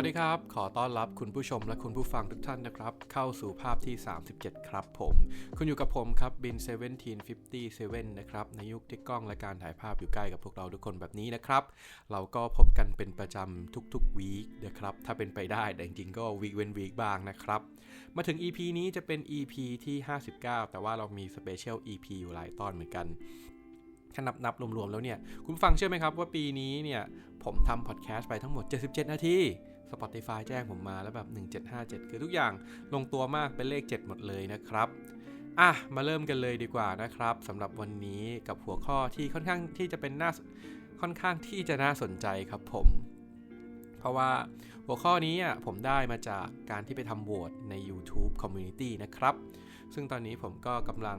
วัสดีครับ ขอต้อนรับคุณผู้ชมและคุณผู้ฟังทุกท่านนะครับ เข้าสู่ภาพที่ 37 ครับผม คุณอยู่กับผมครับบิน 1757 นะครับ ในยุคที่กล้องและการถ่ายภาพอยู่ใกล้กับพวกเราทุกคนแบบนี้นะครับ เราก็พบกันเป็นประจำทุกๆวีคนะครับ ถ้าเป็นไปได้แต่จริงๆก็วีคเว้นวีคบ้างนะครับ มาถึง EP นี้จะเป็น EP ที่ 59 แต่ว่าเรามีสเปเชียล EP อยู่หลายตอนเหมือนกันถ้านับนับรวมๆ แล้วเนี่ย คุณฟังเชื่อไหมครับว่าปีนี้เนี่ย ผมทำพอดแคสต์ไปทั้งหมด 77 นาที Spotify แจ้งผมมาแล้วแบบ 1757 คือทุกอย่างลงตัวมากเป็นเลข 7 หมดเลยนะครับอะมาเริ่มกันเลยดีกว่านะครับสำหรับวันนี้กับหัวข้อที่ค่อนข้างที่จะเป็นน่าค่อนข้างที่จะน่าสนใจครับผม เพราะว่าหัวข้อนี้ผมได้มาจากการที่ไปทำโหวตใน YouTube Community นะครับ ซึ่งตอนนี้ผมก็กำลัง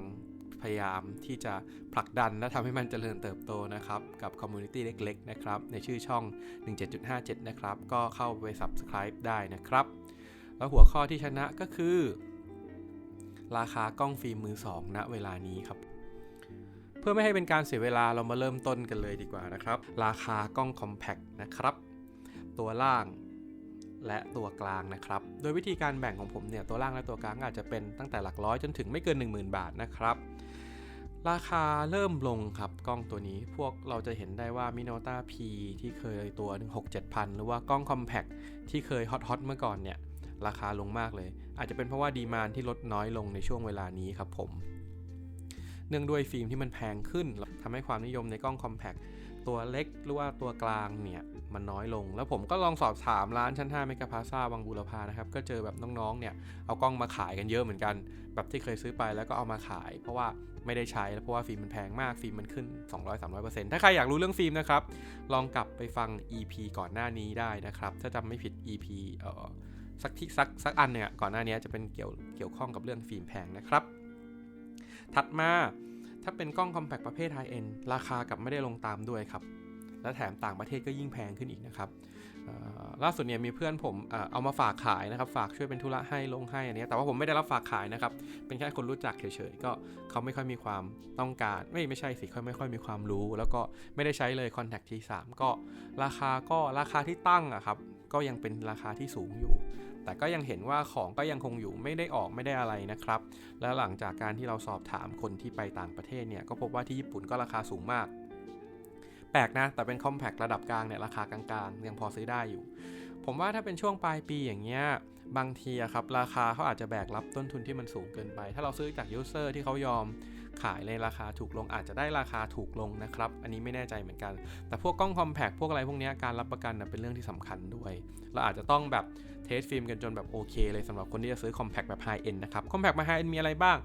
พยายามที่จะผลักดันและทำให้มันเจริญเติบโตนะครับกับคอมมูนิตี้เล็กๆนะครับในชื่อช่อง 17.57 นะครับ ก็เข้าไป Subscribe ได้นะครับ แล้วหัวข้อที่ชนะก็คือ ราคากล้องฟิล์มมือ2ณเวลานี้ครับเพื่อไม่ให้เป็นการเสียเวลาเรามาเริ่มต้นกันเลยดีกว่านะครับ ราคากล้อง Compact นะครับ ตัวล่างและตัวกลางนะครับ โดยวิธีการแบ่งของผมเนี่ยตัวล่างและตัวกลางอาจจะเป็นตั้งแต่หลักร้อยจนถึงไม่เกิน 10,000 บาทนะครับ ราคาเริ่มลงครับกล้องตัวนี้พวกเราจะเห็นได้ว่า Minolta P ที่เคยตัว 1 6 7 0 0 หรือว่ากล้อง Compact ที่เคยฮอตๆเมื่อก่อนเนี่ย ราคาลงมากเลย อาจจะเป็นเพราะว่าดีมานที่ลดน้อยลงในช่วงเวลานี้ครับผม เนื่องด้วยฟิล์มที่มันแพงขึ้นทำให้ความนิยมในกล้อง Compact ตัวเล็กหรือว่าตัวกลางเนี่ยมันน้อยลง แล้วผมก็ลองสอบถามร้านชั้น5เมกะพาซาวังบุรพานะครับ ก็เจอแบบน้องๆเนี่ยเอากล้องมาขายกันเยอะเหมือนกัน แบบที่เคยซื้อไปแล้วก็เอามาขาย เพราะว่า ไม่ได้ใช้แล้วเพราะว่าฟิล์มมันแพงมากฟิล์มมันขึ้น 200-300%ถ้าใครอยากรู้เรื่องฟิล์มนะครับ ลองกลับไปฟัง EP ก่อนหน้านี้ได้นะครับ ถ้าจำไม่ผิด EP เอ่อสักที่สักสักอันเนี่ยก่อนหน้านี้จะเป็นเกี่ยวเกี่ยวข้องกับเรื่องฟิล์มแพงนะครับ ถัดมาถ้าเป็นกล้อง compact ประเภท high end ราคากับไม่ได้ลงตามด้วยครับ และแถมต่างประเทศก็ยิ่งแพงขึ้นอีกนะครับ ล่าสุดเนี่ยมีเพื่อนผมเอามาฝากขายนะครับฝากช่วยเป็นธุระให้ลงให้อันนี้แต่ว่าผมไม่ได้รับฝากขายนะครับเป็นแค่คนรู้จักเฉยๆก็เขาไม่ค่อยมีความต้องการไม่ไม่ใช่สิเขาไม่ค่อยมีความรู้ แล้วก็ไม่ได้ใช้เลย Contact T3 ก็ราคาก็ราคาที่ตั้งอะครับก็ยังเป็นราคาที่สูงอยู่ แต่ก็ยังเห็นว่าของก็ยังคงอยู่ไม่ได้ออกไม่ได้อะไรนะครับ แล้วหลังจากการที่เราสอบถามคนที่ไปต่างประเทศเนี่ยก็พบว่าที่ญี่ปุ่นก็ราคาสูงมาก แปลกนะ แต่เป็นคอมแพคระดับกลางเนี่ยราคากลางๆ ยังพอซื้อได้อยู่ ผมว่าถ้าเป็นช่วงปลายปีอย่างเงี้ยบางทีอะครับราคาเขาอาจจะแบกรับต้นทุนที่มันสูงเกินไป ถ้าเราซื้อจากยูเซอร์ที่เขายอมขายในราคาถูกลงอาจจะได้ราคาถูกลงนะครับ อันนี้ไม่แน่ใจเหมือนกัน แต่พวกกล้องคอมแพคพวกอะไรพวกนี้การรับประกันเป็นเรื่องที่สำคัญด้วย เราอาจจะต้องแบบเทสฟิล์มกันจนแบบโอเคเลยสำหรับคนที่จะซื้อคอมแพคแบบไฮเอ็นนะครับคอมแพคมาไฮเอ็นมีอะไรบ้าง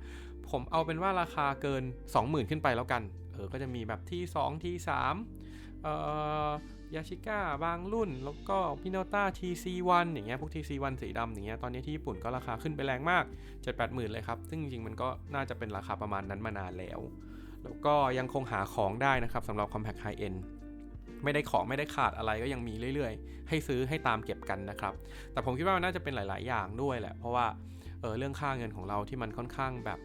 ผมเอาเป็นว่าราคาเกิน 20,000 ขึ้นไปแล้วกัน เออก็จะมีแบบที่2ที่3ยาชิก้าบางรุ่น แล้วก็พิโนต้า TC1 อย่างเงี้ยพวก TC1 สีดำอย่างเงี้ยตอนนี้ที่ญี่ปุ่นก็ราคาขึ้นไปแรงมาก 7-8หมื่นเลยครับ ซึ่งจริงๆมันก็น่าจะเป็นราคาประมาณนั้นมานานแล้ว แล้วก็ยังคงหาของได้นะครับสำหรับ Compact High End ไม่ได้ของไม่ได้ขาดอะไรก็ยังมีเรื่อยๆ ให้ซื้อให้ตามเก็บกันนะครับ แต่ผมคิดว่าน่าจะเป็นหลาย ๆ อย่างด้วยแหละ เพราะว่าเออเรื่องค่าเงินของเราที่มันค่อนข้างแบบ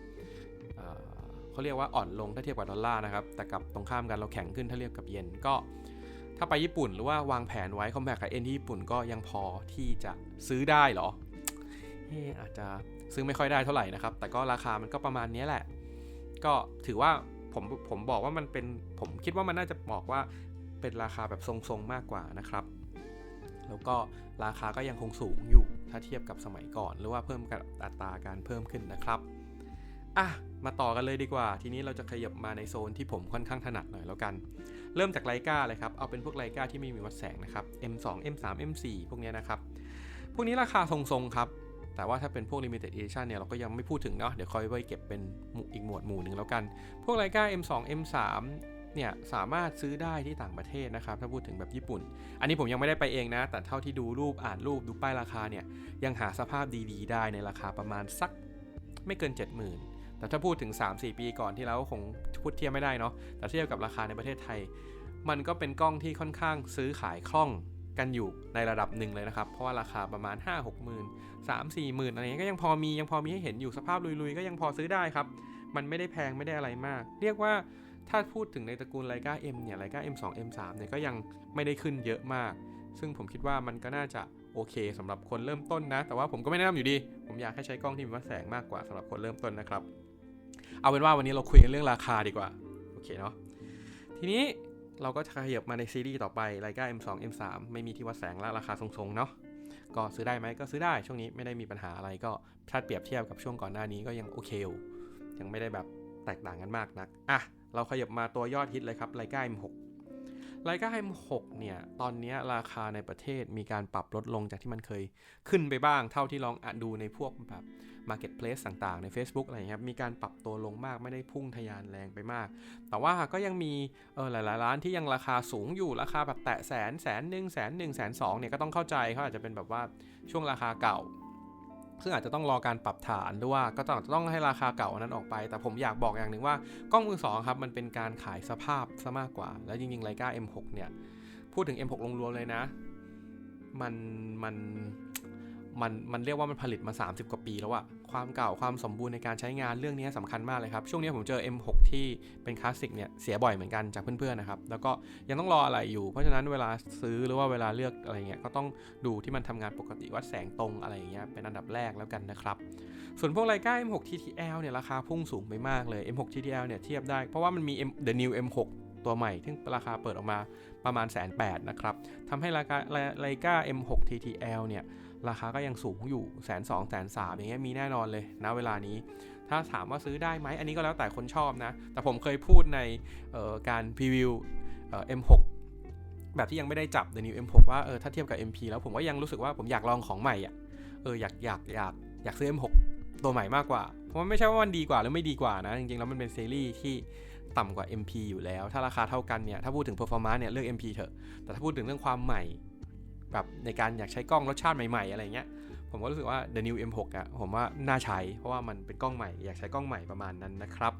เขาเรียกว่าอ่อนลงถ้าเทียบกับดอลลาร์นะครับ แต่กับตรงข้ามกันเราแข็งขึ้นถ้าเทียบกับเยนก็ ถ้าไปญี่ปุ่นหรือว่าวางแผนไว้คอมแพคกับเอ็นที่ญี่ปุ่นก็ยังพอที่จะซื้อได้หรอเออาจจะซื้อไม่ค่อยได้เท่าไหร่นะครับ แต่ก็ราคามันก็ประมาณนี้แหละ ก็ถือว่าผมผมบอกว่ามันเป็นผมคิดว่ามันน่าจะบอกว่าเป็นราคาแบบทรงๆมากกว่านะครับ แล้วก็ราคาก็ยังคงสูงอยู่ถ้าเทียบกับสมัยก่อน หรือว่าเพิ่มกับอัตราการเพิ่มขึ้นนะครับ อะมาต่อกันเลยดีกว่า ทีนี้เราจะขยับมาในโซนที่ผมค่อนข้างถนัดหน่อยแล้วกัน เริ่มจากไลกาเลยครับ เอาเป็นพวกไลกาที่ไม่มีวัดแสงนะครับ M2 M3 M4 พวกนี้นะครับ พวกนี้ราคาทรงๆครับ แต่ว่าถ้าเป็นพวก limited edition เนี่ยเราก็ยังไม่พูดถึงเนาะ เดี๋ยวค่อยไว้เก็บเป็นอีกหมวดหมู่หนึ่งแล้วกัน พวกไลกา M2 M3 เนี่ยสามารถซื้อได้ที่ต่างประเทศนะครับ ถ้าพูดถึงแบบญี่ปุ่น อันนี้ผมยังไม่ได้ไปเองนะ แต่เท่าที่ดูรูปอ่านรูปดูป้ายราคาเนี่ยยังหาสภาพดีๆ ได้ในราคาประมาณสักไม่เกิน 70,000 แต่ถ้าพูดถึง 3-4 ปีก่อนที่เราคงพูดเทียบไม่ได้เนาะแต่เทียบกับราคาในประเทศไทย มันก็เป็นกล้องที่ค่อนข้างซื้อขายคล่องกันอยู่ในระดับหนึ่งเลยนะครับ เพราะว่าราคาประมาณ 5 6หมื่น3 4หมื่นอะไรเงี้ยก็ยังพอมียังพอมีให้เห็นอยู่สภาพลุยๆ ก็ยังพอซื้อได้ครับ มันไม่ได้แพงไม่ได้อะไรมาก เรียกว่าถ้าพูดถึงในตระกูลไลกา M เนี่ยไลกา M2 M3 เนี่ยก็ยังไม่ได้ขึ้นเยอะมาก ซึ่งผมคิดว่ามันก็น่าจะโอเคสำหรับคนเริ่มต้นนะ แต่ว่าผมก็ไม่แนะนำอยู่ดี ผมอยากให้ใช้กล้องที่มีวัดแสงมากกว่าสำหรับคนเริ่มต้นนะครับ เอาเป็นว่าวันนี้เราคุยกันเรื่องราคาดีกว่า โอเคเนาะ ทีนี้เราก็จะขยับมาในซีรีส์ต่อไปไลกา M2 M3 ไม่มีที่วัดแสงและราคาทรงๆเนาะ ก็ซื้อได้ไหมก็ซื้อได้ ช่วงนี้ไม่ได้มีปัญหาอะไรก็ถ้าเปรียบเทียบกับช่วงก่อนหน้านี้ก็ยังโอเคอยู่ยังไม่ได้แบบแตกต่างกันมากนัก อะ เราขยับมาตัวยอดฮิตเลยครับไลกา M6 ไลกา M6 เนี่ย ตอนนี้ราคาในประเทศมีการปรับลดลงจากที่มันเคยขึ้นไปบ้าง เท่าที่ลองอดูในพวกแบบ Marketplace ต่างๆ ใน Facebook อะไรเงี้ครับ มีการปรับตัวลงมากไม่ได้พุ่งทะยานแรงไปมาก แต่ว่าก็ยังมีเออหลายๆร้านที่ยังราคาสูงอยู่ราคาแบบแตะแสนแสนหนึ่งแสนหนึ่งแสนสองเนี่ยก็ต้องเข้าใจเขาอาจจะเป็นแบบว่าช่วงราคาเก่า ซึ่งอาจจะต้องรอการปรับฐานด้วยว่าก็ต้องต้องให้ราคาเก่านั้นออกไป แต่ผมอยากบอกอย่างหนึ่งว่ากล้องมือสองครับมันเป็นการขายสภาพซะมากกว่า แล้วจริงๆไลกา M6 เนี่ยพูดถึง M6 ลงรวมเลยนะ มันมันมันมันเรียกว่ามันผลิตมา 30 กว่าปีแล้วอะ ความเก่าความสมบูรณ์ในการใช้งานเรื่องนี้สำคัญมากเลยครับ ช่วงนี้ผมเจอ M6 ที่เป็นคลาสสิกเนี่ยเสียบ่อยเหมือนกันจากเพื่อนๆนะครับ แล้วก็ยังต้องรออะไรอยู่ เพราะฉะนั้นเวลาซื้อหรือว่าเวลาเลือกอะไรเงี้ยก็ต้องดูที่มันทำงานปกติวัดแสงตรงอะไรอย่างเงี้ยเป็นอันดับแรกแล้วกันนะครับ ส่วนพวกไลกา M6 TTL เนี่ยราคาพุ่งสูงไปมากเลย M6 TTL เนี่ยเทียบได้เพราะว่ามันมี M The New M6 ตัวใหม่ที่ราคาเปิดออกมาประมาณแสนแปดนะครับทำให้ราคาไลกา M6 TTL เนี่ย ราคาก็ยังสูงอยู่แสนสองแสนสามอย่างเงี้ยมีแน่นอนเลยนะเวลานี้ ถ้าถามว่าซื้อได้ไหมอันนี้ก็แล้วแต่คนชอบนะ แต่ผมเคยพูดในการพรีวิว M6 แบบที่ยังไม่ได้จับ The New M6 ว่าเออถ้าเทียบกับ MP แล้วผมก็ยังรู้สึกว่าผมอยากลองของใหม่อะเอออยากอยากอยากอยากซื้อ M6 ตัวใหม่มากกว่า เพราะมันไม่ใช่ว่ามันดีกว่าหรือไม่ดีกว่านะ จริงๆ แล้วมันเป็นซีรีส์ที่ต่ำกว่า MP อยู่แล้ว ถ้าราคาเท่ากันเนี่ย ถ้าพูดถึง performance เนี่ยเลือก MP เถอะ แต่ถ้าพูดถึงเรื่องความใหม่ แบบในการอยากใช้กล้องรสชาติใหม่ๆอะไรเงี้ยผมก็รู้สึกว่า The New M6 อะผมว่าน่าใช้ เพราะว่ามันเป็นกล้องใหม่ อยากใช้กล้องใหม่ประมาณนั้นนะครับ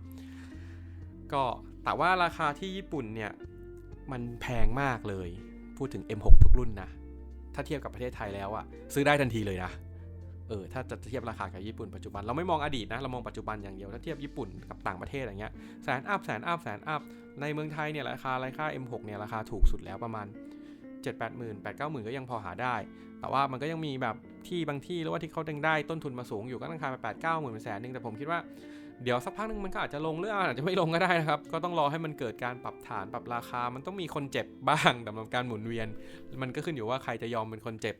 ก็แต่ว่าราคาที่ญี่ปุ่นเนี่ย มันแพงมากเลย พูดถึง M6 ทุกรุ่นนะ ถ้าเทียบกับประเทศไทยแล้วอะซื้อได้ทันทีเลยนะ เออ ถ้าจะเทียบราคากับญี่ปุ่นปัจจุบัน เราไม่มองอดีตนะ เรามองปัจจุบันอย่างเดียว ถ้าเทียบญี่ปุ่นกับต่างประเทศอย่างเงี้ย แสนอัพ แสนอัพ แสนอัพ ในเมืองไทยเนี่ยราคาราคา M6 เนี่ยราคาถูกสุดแล้วประมาณ 7 8 0 0 0 0 8 9 0 0 0 ก็ยังพอหาได้ แต่ว่ามันก็ยังมีแบบที่บางที่หรือว่าที่เขาดึงได้ต้นทุนมาสูงอยู่ก็ราคาไป8 9 0 0 0 0เป็นแสนหนึ่งแต่ผมคิดว่าเดี๋ยวสักพักนึงมันก็อาจจะลงหรืออาจจะไม่ลงก็ได้นะครับ ก็ต้องรอให้มันเกิดการปรับฐานปรับราคา มันต้องมีคนเจ็บบ้างสำหรับการหมุนเวียน มันก็ขึ้นอยู่ว่าใครจะยอมเป็นคนเจ็บ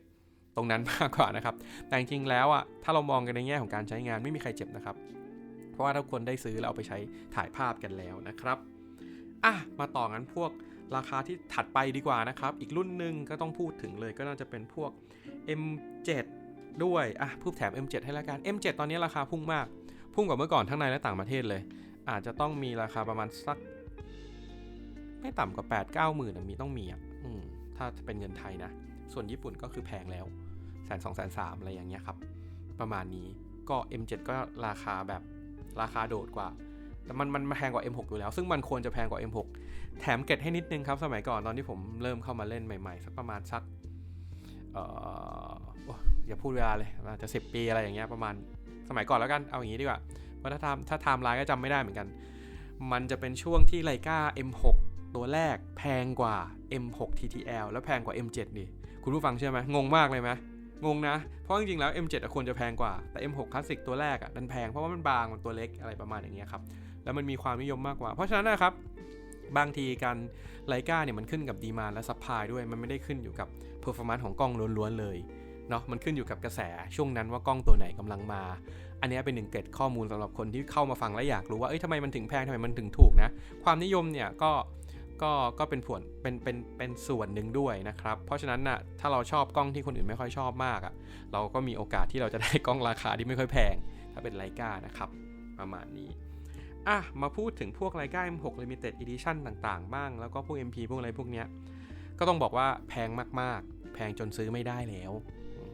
ตรงนั้นมากกว่านะครับ แต่จริงๆแล้วอะถ้าเรามองกันในแง่ของการใช้งานไม่มีใครเจ็บนะครับ เพราะว่าทุกคนได้ซื้อแล้วเอาไปใช้ถ่ายภาพกันแล้วนะครับอะมาต่อกันพวก ราคาที่ถัดไปดีกว่านะครับ อีกรุ่นหนึ่งก็ต้องพูดถึงเลยก็น่าจะเป็นพวก M7 ด้วย อะพูดแถม M7 ให้ละกัน M7 ตอนนี้ราคาพุ่งมาก พุ่งกว่าเมื่อก่อนทั้งในและต่างประเทศเลย อาจจะต้องมีราคาประมาณสัก ไม่ต่ำกว่า 8 9หมื่นมีต้องมีอะถ้าเป็นเงินไทยนะ ส่วนญี่ปุ่นก็คือแพงแล้วแสนสองแสนสามอะไรอย่างเงี้ยครับ ประมาณนี้ก็ M7 ก็ราคาแบบราคาโดดกว่า แต่มันมันแพงกว่า M6 อยู่แล้ว ซึ่งมันควรจะแพงกว่า M6 แถมเกตให้นิดนึงครับ สมัยก่อนตอนที่ผมเริ่มเข้ามาเล่นใหม่ๆ สักประมาณสักเอออย่าพูดเวลาเลยอาจจะสิปีอะไรอย่างเงี้ยประมาณสมัยก่อนแล้วกันเอาอย่างงี้ดีกว่าเพราะถ้าทำถ้าไทม์ไลน์ก็จำไม่ได้เหมือนกัน มันจะเป็นช่วงที่ไลกา M6 ตัวแรกแพงกว่า M6 TTL แล้วแพงกว่า M7 ดิคุณผู้ฟังเชื่อไหมงงมากเลยไหม งงนะ เพราะจริงๆแล้ว M7 ควรจะแพงกว่า แต่ M6 คลาสสิกตัวแรกอะดันแพงเพราะว่ามันบางมันตัวเล็กอะไรประมาณอย่างเงี้ยครับ แล้วมันมีความนิยมมากกว่า เพราะฉะนั้นนะครับ บางทีการไลกาเนี่ยมันขึ้นกับดีมาและซัพพลายด้วย มันไม่ได้ขึ้นอยู่กับเพอร์ฟอร์มนซ์ของกล้องล้วนๆเลยเนาะ มันขึ้นอยู่กับกระแสช่วงนั้นว่ากล้องตัวไหนกำลังมา อันนี้เป็นหนึ่งเกร็ดข้อมูลสำหรับคนที่เข้ามาฟังและอยากรู้ว่า เอ้ยทำไมมันถึงแพงทำไมมันถึงถูกนะ ความนิยมเนี่ยก็ ก็ก็เป็นผลเป็นเป็นเป็นส่วนหนึ่งด้วยนะครับ เพราะฉะนั้นนะ่ะถ้าเราชอบกล้องที่คนอื่นไม่ค่อยชอบมากอะ่ะเราก็มีโอกาสที่เราจะได้กล้องราคาที่ไม่ค่อยแพง ถ้าเป็นไลกานะครับประมาณนี้อะมาพูดถึงพวกไลกา M6 Limited Edition ต่างๆ บ้าง แล้วก็พวก MP พวกอะไรพวกเนี้ยก็ต้องบอกว่าแพงมากๆ แพงจนซื้อไม่ได้แล้ว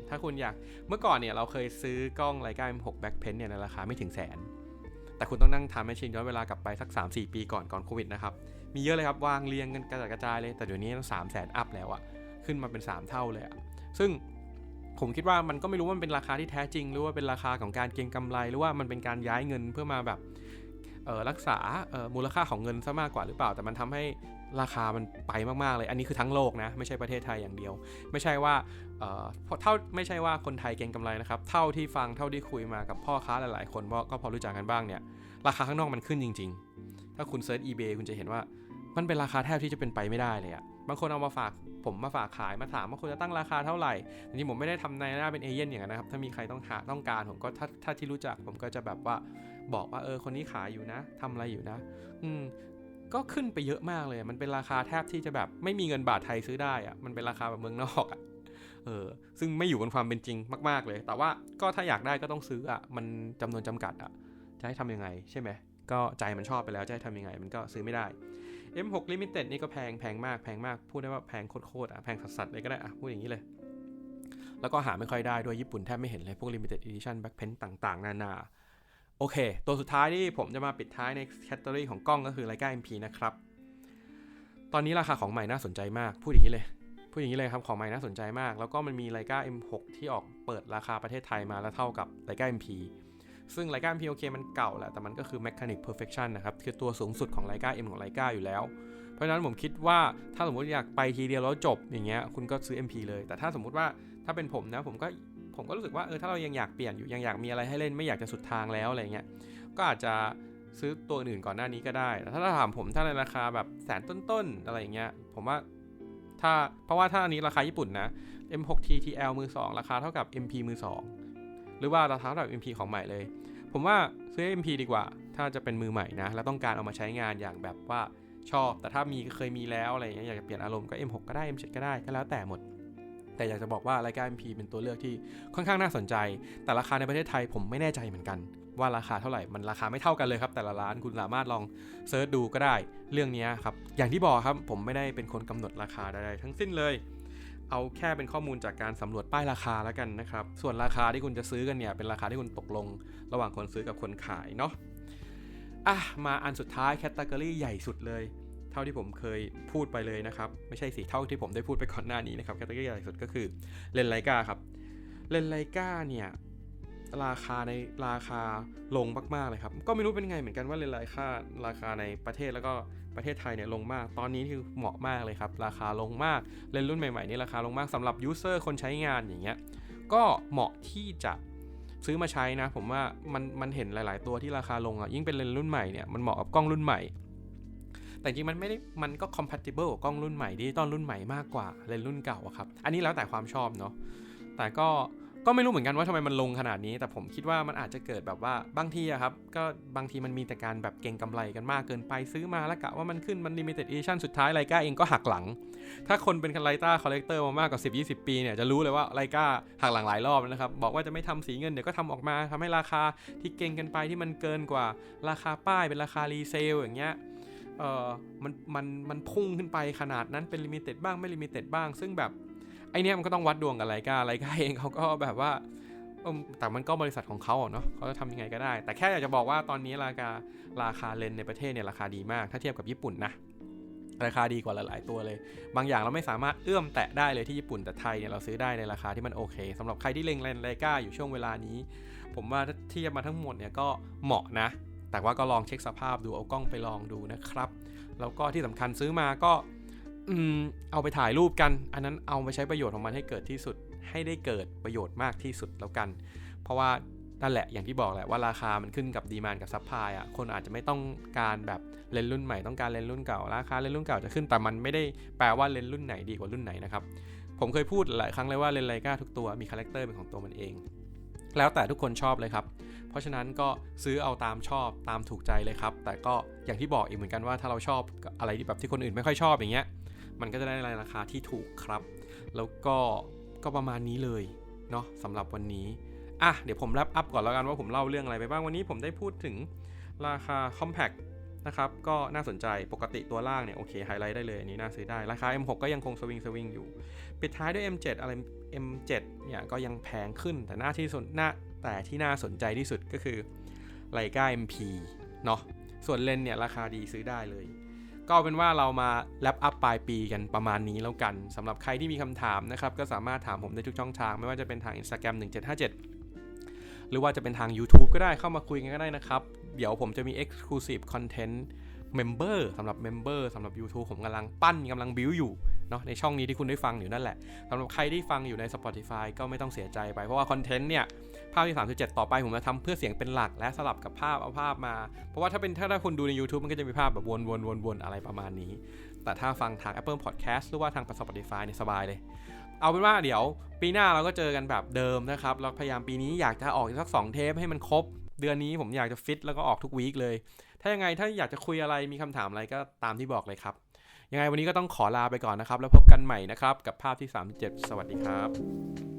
ถ้าคุณอยากเมื่อก่อนเนี่ยเราเคยซื้อกล้องไลกา M6 Back Pen เนี่ยในราคาไม่ถึงแสนแต่คุณต้องนั่งทำแมชชีนย้อนเวลากลับไปสัก 3-4 ปีก่อนก่อนโควิดนะครับ มีเยอะเลยครับวางเรียงกันกระจัดกระจายเลย แต่เดี๋ยวนี้ต้องสามแสนอัพแล้วอะขึ้นมาเป็น 3 เท่าเลยอะซึ่งผมคิดว่ามันก็ไม่รู้ว่ามันเป็นราคาที่แท้จริง หรือว่าเป็นราคาของการเก็งกำไรหรือว่ามันเป็นการย้ายเงินเพื่อมาแบบรักษามูลค่าของเงินซะมากกว่าหรือเปล่า แต่มันทำให้ราคามันไปมากๆเลย อันนี้คือทั้งโลกนะ ไม่ใช่ประเทศไทยอย่างเดียว ไม่ใช่ว่าเพราะเท่าไม่ใช่ว่าคนไทยเก่งกำไรนะครับ เท่าที่ฟังเท่าที่คุยมากับพ่อค้าหลายๆ คนเพราก็พอรู้จักกันบ้างเนี่ย ราคาข้างนอกมันขึ้นจริง ๆ ถ้าคุณเซิร์ช eBay คุณจะเห็นว่า มันเป็นราคาแทบที่จะเป็นไปไม่ได้เลยอะบางคนเอามาฝากผมมาฝากขายมาถามว่าคุณจะตั้งราคาเท่าไหร่จริงๆผมไม่ได้ทำในหน้าเป็นเอเย่นอย่างนั้นนะครับ ถ้ามีใครต้องหาต้องการผมก็ถ้าถ้าที่รู้จักผมก็จะแบบว่าบอกว่าเออคนนี้ขายอยู่นะทำอะไรอยู่นะ อืมก็ขึ้นไปเยอะมากเลย มันเป็นราคาแทบที่จะแบบไม่มีเงินบาทไทยซื้อได้อะมันเป็นราคาแบบเมืองนอกอะเออ ซึ่งไม่อยู่บนความเป็นจริงมาก ๆ เลย แต่ว่าก็ถ้าอยากได้ก็ต้องซื้ออะมันจำนวนจำกัดอะจะให้ทำยังไงใช่ไหม ก็ใจมันชอบไปแล้วจะให้ทำยังไง มันก็ซื้อไม่ได้ M6 Limited นี่ก็แพงแพงมากแพงมาก พูดได้ว่าแพงโคตรๆอะแพงสัสๆเลยก็ได้อะพูดอย่างนี้เลย แล้วก็หาไม่ค่อยได้ด้วยญี่ปุ่นแทบไม่เห็นเลยพวก Limited Edition Back Paint ต่างๆ นานาโอเค ตัวสุดท้ายที่ผมจะมาปิดท้ายในแคตตาล็อของกล้องก็คือ Leica MP นะครับ ตอนนี้ราคาของใหม่น่าสนใจมาก พูดอย่างนี้เลย พูดอย่างนี้เลยครับ ของใหม่น่าสนใจมาก แล้วก็มันมี Leica M6 ที่ออกเปิดราคาประเทศไทยมาแล้วเท่ากับ Leica MP ซึ่ง Leica MP โอเคมันเก่าแหละแต่มันก็คือ Mechanic Perfection นะครับ คือตัวสูงสุดของ Leica M ของ Leica อยู่แล้ว เพราะฉะนั้นผมคิดว่าถ้าสมมติอยากไปทีเดียวแล้วจบอย่างเงี้ยคุณก็ซื้อ MP เลย แต่ถ้าสมมุติว่าถ้าเป็นผมนะผมก็ผมก็รู้สึกว่าเออถ้าเรายังอยากเปลี่ยนอยู่ยังอยากมีอะไรให้เล่นไม่อยากจะสุดทางแล้วอะไรเงี้ยก็อาจจะซื้อตัวอื่นก่อนหน้านี้ก็ได้แต่ถ้าถามผมถ้าในราคาแบบแสนต้นๆอะไรอย่างเงี้ยผมว่าถ้าเพราะว่าถ้าอันนี้ราคาญี่ปุ่นนะ M6T TL มือ2ราคาเท่ากับ MP มือ2 หรือว่าราคาเท่ากับ MP ของใหม่เลย ผมว่าซื้อ MP ดีกว่า ถ้าจะเป็นมือใหม่นะแล้วต้องการเอามาใช้งานอย่างแบบว่าชอบ แต่ถ้ามีเคยมีแล้วอะไรอย่างเงี้ยอยากจะเปลี่ยนอารมณ์ก็ M6 ก็ได้ M7 ก็ได้ก็แล้วแต่หมด แต่อยากจะบอกว่ารายการ MP เป็นตัวเลือกที่ค่อนข้างน่าสนใจ แต่ราคาในประเทศไทยผมไม่แน่ใจเหมือนกันว่าราคาเท่าไหร่ มันราคาไม่เท่ากันเลยครับ แต่ละร้านคุณสามารถลองเซิร์ชดูก็ได้ เรื่องนี้ครับ อย่างที่บอกครับ ผมไม่ได้เป็นคนกำหนดราคาใดๆทั้งสิ้นเลย เอาแค่เป็นข้อมูลจากการสำรวจป้ายราคาแล้วกันนะครับ ส่วนราคาที่คุณจะซื้อกันเนี่ยเป็นราคาที่คุณตกลง ระหว่างคนซื้อกับคนขายเนาะอะมาอันสุดท้ายแคตตากรีใหญ่สุดเลย เท่าที่ผมเคยพูดไปเลยนะครับ ไม่ใช่สิเท่าที่ผมได้พูดไปก่อนหน้านี้นะครับแคตตากรีใหญ่สุดก็คือเลนไลกาครับเลนไลกาเนี่ยราคาในราคาลงมากๆเลยครับ ก็ไม่รู้เป็นไงเหมือนกันว่าเลนไลการาคาในประเทศแล้วก็ ประเทศไทยเนี่ยลงมาก ตอนนี้คือเหมาะมากเลยครับ ราคาลงมาก เลนส์รุ่นใหม่ๆนี่ราคาลงมากสำหรับยูเซอร์คนใช้งานอย่างเงี้ย ก็เหมาะที่จะซื้อมาใช้นะ ผมว่ามันมันเห็นหลาย ๆ ตัวที่ราคาลงอะ ยิ่งเป็นเลนส์รุ่นใหม่เนี่ย มันเหมาะกับกล้องรุ่นใหม่ แต่จริงมันไม่ได้ มันก็ compatible กับกล้องรุ่นใหม่ดิจิตอลรุ่นใหม่มากกว่าเลนส์รุ่นเก่าอะครับ อันนี้แล้วแต่ความชอบเนาะ แต่ก็ ก็ไม่รู้เหมือนกันว่าทำไมมันลงขนาดนี้ แต่ผมคิดว่ามันอาจจะเกิดแบบว่าบางทีอะครับ ก็บางทีมันมีแต่การแบบเก่งกำไรกันมากเกินไปซื้อมาแล้วกะว่ามันขึ้นมัน limited edition สุดท้ายไลกาเองก็หักหลัง ถ้าคนเป็นคันไลต้าคอลเลกเตอร์มามากกว่า 10-20 ปีเนี่ยจะรู้เลยว่าไลกาหักหลังหลายรอบแล้วนะครับ บอกว่าจะไม่ทำสีเงินเดี๋ยวก็ทำออกมาทำให้ราคาที่เก่งกันไปที่มันเกินกว่าราคาป้ายเป็นราคารีเซลอย่างเงี้ยเออมันมันมันพุ่งขึ้นไปขนาดนั้นเป็นลิมิเต็ดบ้างไม่ลิมิเต็ดบ้าง ซึ่งแบบ ไอเนี้ยมันก็ต้องวัดดวงกับไลกาไลกาเองเขาก็แบบว่าแต่มันก็บริษัทของเขาเนาะเขาจะทำยังไงก็ได้ แต่แค่อยากจะบอกว่าตอนนี้ราคาราคาเลนในประเทศเนี่ยราคาดีมาก ถ้าเทียบกับญี่ปุ่นนะราคาดีกว่าหลาย ๆ ตัวเลย บางอย่างเราไม่สามารถเอื้อมแตะได้เลยที่ญี่ปุ่นแต่ไทยเนี่ยเราซื้อได้ในราคาที่มันโอเคสำหรับใครที่เล็งเลนไลกาอยู่ช่วงเวลานี้ ผมว่าถ้าเทียบมาทั้งหมดเนี่ยก็เหมาะนะ แต่ว่าก็ลองเช็คสภาพดูเอากล้องไปลองดูนะครับแล้วก็ที่สำคัญซื้อมาก็ อืมเอาไปถ่ายรูปกัน อันนั้นเอาไปใช้ประโยชน์ของมันให้เกิดที่สุด ให้ได้เกิดประโยชน์มากที่สุดแล้วกัน เพราะว่านั่นแหละอย่างที่บอกแหละว่าราคามันขึ้นกับดีมานกับซัพพลายอะคนอาจจะไม่ต้องการแบบเลนรุ่นใหม่ต้องการเลนรุ่นเก่าราคาเลนรุ่นเก่าจะขึ้นแต่มันไม่ได้แปลว่าเลนรุ่นไหนดีกว่ารุ่นไหนนะครับผมเคยพูดหลายครั้งเลยว่าเลนไลกาทุกตัวมีคาแรคเตอร์เป็นของตัวมันเอง แล้วแต่ทุกคนชอบเลยครับ เพราะฉะนั้นก็ซื้อเอาตามชอบตามถูกใจเลยครับ แต่ก็อย่างที่บอกอีกเหมือนกันว่าถ้าเราชอบอะไรที่แบบที่คนอื่นไม่ค่อยชอบอย่างเงี้ย มันก็จะได้ราคาที่ถูกครับ แล้วก็ก็ประมาณนี้เลยเนาะสำหรับวันนี้อะเดี๋ยวผมแรปอัพก่อนแล้วกันว่าผมเล่าเรื่องอะไรไปบ้างวันนี้ผมได้พูดถึงราคา Compact นะครับก็น่าสนใจปกติตัวล่างเนี่ยโอเคไฮไลท์ได้เลยอันนี้น่าซื้อได้ ราคา M6 ก็ยังคงสวิงสวิงอยู่ ปิดท้ายด้วย M7 อะไร M7 เนี่ยก็ยังแพงขึ้นแต่หน้าที่สนหน้าแต่ที่น่าสนใจที่สุดก็คือไลกา MP เนาะส่วนเลนเนี่ยราคาดีซื้อได้เลย ก็เอาเป็นว่าเรามาแลปอัพปลายปีกันประมาณนี้แล้วกันสำหรับใครที่มีคำถามนะครับ ก็สามารถถามผมได้ทุกช่องทาง ไม่ว่าจะเป็นทาง Instagram 1757 หรือว่าจะเป็นทาง YouTube ก็ได้เข้ามาคุยกันก็ได้นะครับ เดี๋ยวผมจะมี Exclusive Content เมมเบอร์สำหรับเมมเบอร์สำหรับ YouTube ผมกำลังปั้นกำลังบิวอยู่ เนาะในช่องนี้ที่คุณได้ฟังอยู่นั่นแหละสำหรับใครที่ฟังอยู่ใน Spotify ก็ไม่ต้องเสียใจไป เพราะว่าคอนเทนต์เนี่ย ภาพที่ 37 ต่อไปผมจะทำเพื่อเสียงเป็นหลักและสลับกับภาพเอาภาพมา เพราะว่าถ้าเป็นถ้าถ้าคุณดูใน YouTube มันก็จะมีภาพแบบวนวนวนวนอะไรประมาณนี้ แต่ถ้าฟังทาง Apple Podcast หรือว่าทาง Spotify เนี่ยสบายเลย เอาเป็นว่าเดี๋ยวปีหน้าเราก็เจอกันแบบเดิมนะครับเราพยายามปีนี้อยากจะออกสักสองเทปให้มันครบเดือนนี้ผมอยากจะฟิตแล้วก็ออกทุกวีคเลย ถ้ายังไงถ้าอยากจะคุยอะไรมีคำถามอะไรก็ตามที่บอกเลยครับ ยังไงวันนี้ก็ต้องขอลาไปก่อนนะครับ แล้วพบกันใหม่นะครับ กับภาพที่ 37 สวัสดีครับ